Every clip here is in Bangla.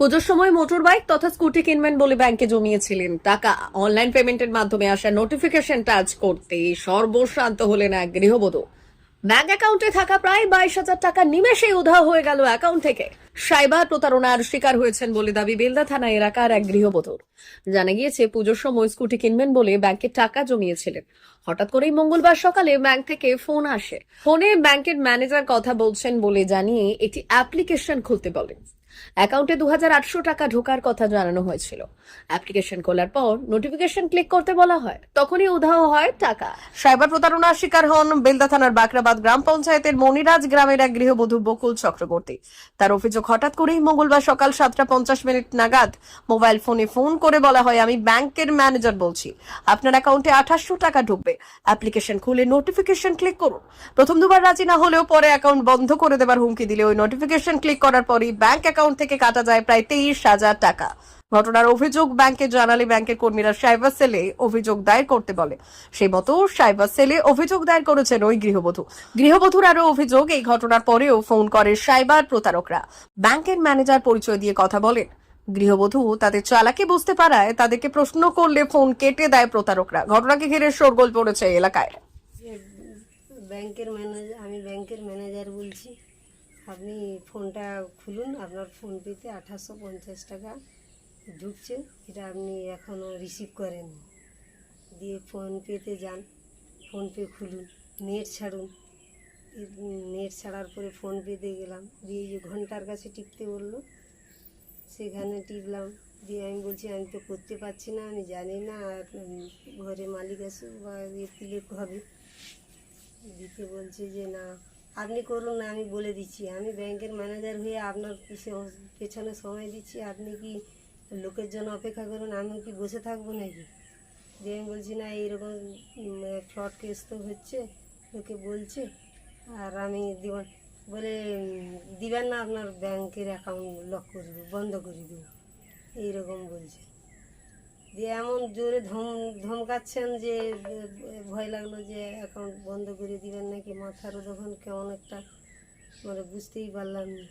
পুজোর সময় মোটর বাইক তথা স্কুটি কিনবেন বলে ব্যাংকে জমিয়েছিলেন। টাকা অনলাইন পেমেন্টের মাধ্যমে আসা নোটিফিকেশন টাচ করতে সর্বশান্ত হলেন এক গৃহবধূ। ব্যাংক অ্যাকাউন্টে থাকা প্রায় বাইশ হাজার টাকা নিমেষে উধাও হয়ে গেল অ্যাকাউন্ট থেকে। সাইবার প্রতারণার শিকার হয়েছেন বলে দাবি বেলদা থানা এলাকার এক গৃহবধূর। জানা গিয়েছে, পুজোর সময় স্কুটি কিনবেন বলে ব্যাংকে টাকা জমিয়েছিলেন। হঠাৎ করেই মঙ্গলবার সকালে ব্যাংক থেকে ফোন আসে। ফোনে ব্যাংকের ম্যানেজার কথা বলছেন বলে জানিয়ে একটি অ্যাপ্লিকেশন খুলতে বলেন। অ্যাকাউন্টে দু টাকা ঢোকার কথা জানানো হয়েছিল। অ্যাপ্লিকেশন খোলার পর নোটিফিকেশন ক্লিক করতে বলা হয়। তখনই উধাও হয় টাকা। সাইবার প্রতারণার শিকার হন বেলদা থানার বাকরাবাদ গ্রাম পঞ্চায়েতের মনিরাজ গ্রামের এক গৃহবধূ বকুল চক্রবর্তী। তার অভিযোগ হঠাৎ করেই মঙ্গলবার সকাল সাতটা পঞ্চাশ মিনিট নাগাদ মোবাইল ফোনে ফোন করে বলা হয়, আমি ব্যাংকের ম্যানেজার বলছি। আপনার অ্যাকাউন্টে আঠাশশো টাকা ঢুকবে। অ্যাপ্লিকেশন খুলে নোটিফিকেশন ক্লিক করুন। প্রথম দুবার রাজি না হলেও পরে অ্যাকাউন্ট বন্ধ করে দেবার হুমকি দিলে ওই নোটিফিকেশন ক্লিক করার পরই ব্যাংক অ্যাকাউন্ট থেকে কাটা যায় প্রায় তেইশ হাজার টাকা। ঘটনার অভিযোগ ব্যাংকে জানালে ব্যাংকের কর্মীরা সাইবার সেলে অভিযোগ দায়ের করতে বলে। সেই মতো সাইবার সেলে অভিযোগ দায়ের করেছেন ওই গৃহবধূ। গৃহবধূর আরও অভিযোগ, এই ঘটনার পরেও ফোন করে সাইবার প্রতারকরা। ব্যাংকের ম্যানেজার পরিচয় দিয়ে কথা বলেন। গৃহবধূ তাদের চালাকি বুঝতে পারায় তাদেরকে প্রশ্ন করলে ফোন কেটে দেয় প্রতারকরা। ঘটনাকে ঘিরে শোরগোল পড়েছে এলাকায়। ব্যাংকের ম্যানেজার, আমি ব্যাংকের ম্যানেজার বলছি। আপনি ফোনটা খুলুন, আপনার ফোনপেতে আঠাশশো পঞ্চাশ টাকা ঢুকছে। এটা আপনি এখনও রিসিভ করেন। দিয়ে ফোনপেতে যান ফোনপে খুলুন, নেট ছাড়ুন। নেট ছাড়ার পরে ফোনপেতে গেলাম। দিয়ে যে ঘণ্টার কাছে টিপতে বলল, সেখানে টিপলাম। দিয়ে আমি বলছি, আমি তো করতে পারছি না, আমি জানি না ঘরে মালিক আসুক বা ক্লিক হবে? দিতে বলছে যে, না আপনি করুন না, আমি বলে দিচ্ছি। আমি ব্যাংকের ম্যানেজার হয়ে আপনার পিছে- পেছনে সময় দিচ্ছি। আপনি কি লোকের জন্য অপেক্ষা করুন? আমি কি বসে থাকব নাকি? দিয়ে আমি বলছি, না, এইরকম ফ্রড কেস তো হচ্ছে, লোকে বলছে। আর আমি দিব বলে দিবেন না আপনার ব্যাংকের অ্যাকাউন্ট লক করে দেবো, বন্ধ করে দেবো। এইরকম বলছে। দিয়ে এমন জোরে ধম ধমকাচ্ছেন যে ভয় লাগল যে অ্যাকাউন্ট বন্ধ করে দিবেন নাকি? মাথারও তখন কেমন একটা মানে বুঝতেই পারলাম না।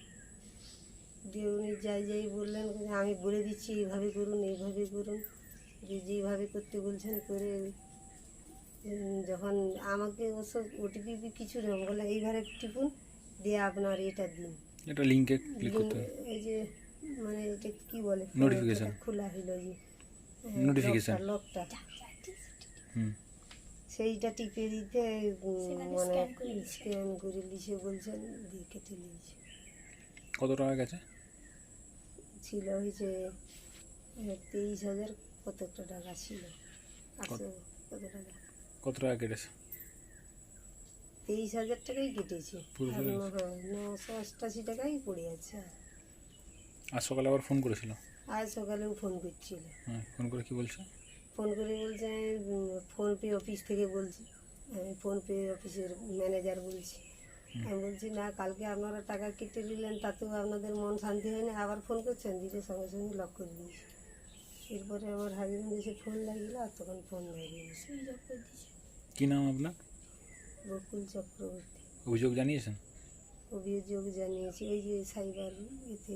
দিয়ে উনি যাই যাই বললেন আমি বলে দিচ্ছি এইভাবে করুন এইভাবে করুন। যে যেইভাবে করতে বলছেন করে যখন আমাকে ওসব ওটিপি কিছু নেই বলে এইভাবে টিপুন দিয়ে আপনার এটা দিন। এটা লিঙ্কে ক্লিক করতে এই যে মানে এটা কি বলে. খোলা হইল যে। Notification. লকটা হুম। সেইটা টিপে দিতে মানে স্ক্যান করে লিখে বলছেন দিয়ে কেটে নিয়েছে কত টাকা গেছে? ছিল হয়েছে তেইশ হাজার কত টাকা ছিল। কত? টাকা। কত টাকা কেটেছে? তেইশ হাজার টাকাই কেটেছে। হ্যাঁ নশো অষ্টাশি টাকাই পড়ে আছে। আজ সকালে আবার ফোন করেছিল? আজ সকালেও ফোন করছিল। হ্যাঁ ফোন করে কি বলছে? ফোন করে বলছে আমি ফোনপে অফিস থেকে বলছি। আমি ফোনপে অফিসের ম্যানেজার বলছি। আমি বলছি না কালকে আপনারা টাকা কেটে নিলেন তাতেও আপনাদের মন শান্তি হয়নি আবার ফোন করছেন দিতে সঙ্গে সঙ্গে লক করে দিয়েছি। এরপরে আমার হাজবেন্ড এসে ফোন লাগিল আর তখন ফোন লাগিয়ে কি নাম আপনার? বকুল চক্রবর্তী। অভিযোগ জানিয়েছেন? অভিযোগ জানিয়েছি ওই যে সাইবার এতে